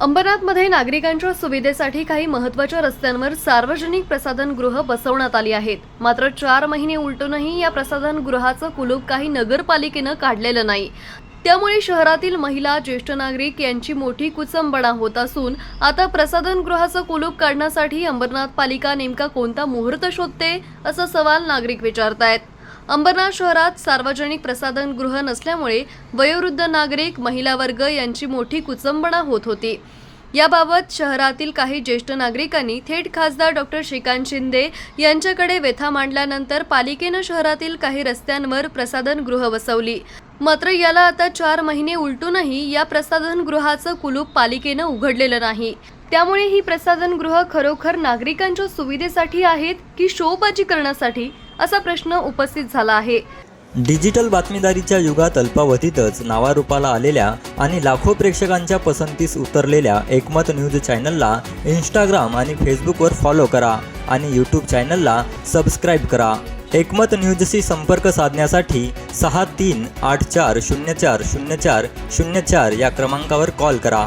अंबरनाथमध्ये नागरिकांच्या सुविधेसाठी काही महत्त्वाच्या रस्त्यांवर सार्वजनिक प्रसाधनगृह बसवण्यात आली आहेत. मात्र चार महिने उलटूनही या प्रसाधनगृहाचं कुलूप काही नगरपालिकेनं काढलेलं नाही. त्यामुळे शहरातील महिला ज्येष्ठ नागरिक यांची मोठी कुचंबणा होत असून आता प्रसाधनगृहाचं कुलूप काढण्यासाठी अंबरनाथ पालिका नेमका कोणता मुहूर्त शोधते असा सवाल नागरिक विचारतायत. अंबरनाथ शहरात सार्वजनिक प्रसाधनगृह नसल्यामुळे वयोवृद्ध नागरिक महिला वर्ग यांची मोठी कुचंबणा होत होती. याबाबत शहरातील काही ज्येष्ठ नागरिकांनी थेट खासदार डॉक्टर श्रीकांत शिंदे यांच्याकडे व्यथा मांडल्यानंतर पालिकेनं शहरातील काही रस्त्यांवर प्रसाधनगृह बसवली मात्र याला आता चार महिने उलटूनही या प्रसाधनगृहाचं कुलूप पालिकेनं उघडलेलं नाही. त्यामुळे ही प्रसाधनगृह खरोखर नागरिकांच्या सुविधेसाठी आहेत की शोबाजी करण्यासाठी असा प्रश्न उपस्थित झाला आहे. डिजिटल बातमीदारीच्या युगात अल्पावधीतच नावारूपाला आलेल्या आणि लाखो प्रेक्षकांच्या पसंतीस उतरलेल्या एकमत न्यूज चॅनलला इंस्टाग्राम आणि फेसबुकवर फॉलो करा आणि यूट्यूब चॅनलला सबस्क्राईब करा. एकमत न्यूजशी संपर्क साधण्यासाठी सहा तीन आठ चार शून्य चार शून्य चार शून्य चार या क्रमांकावर कॉल करा.